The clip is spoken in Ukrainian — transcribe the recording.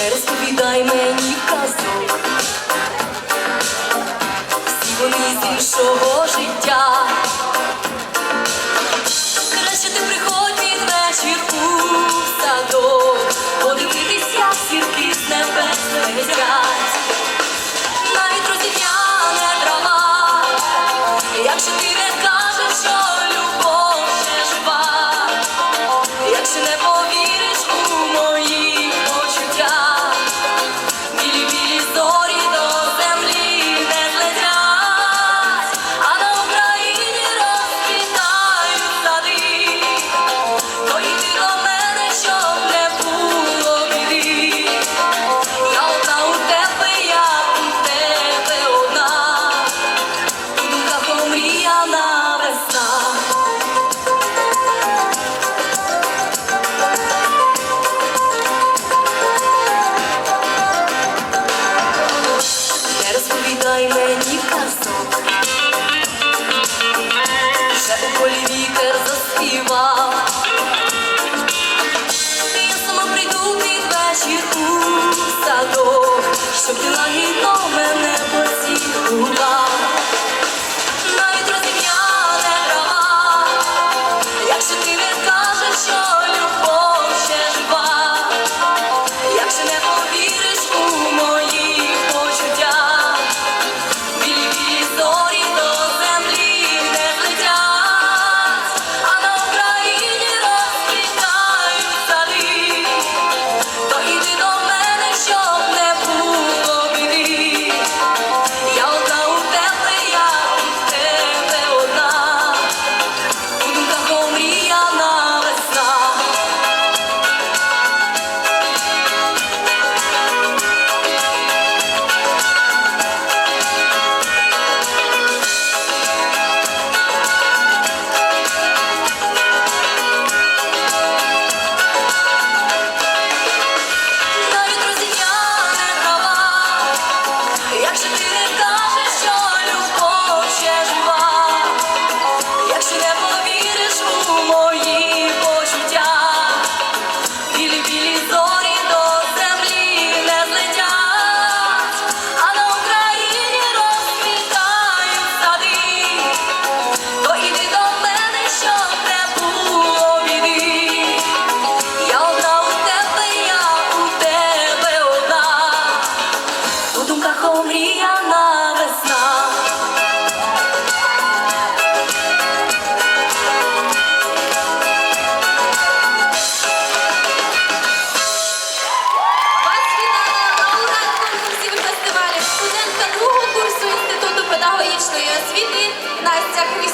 не розповідай мені казок всі вони з іншого життя. Краще ти приходиш. away when you can't. закрити.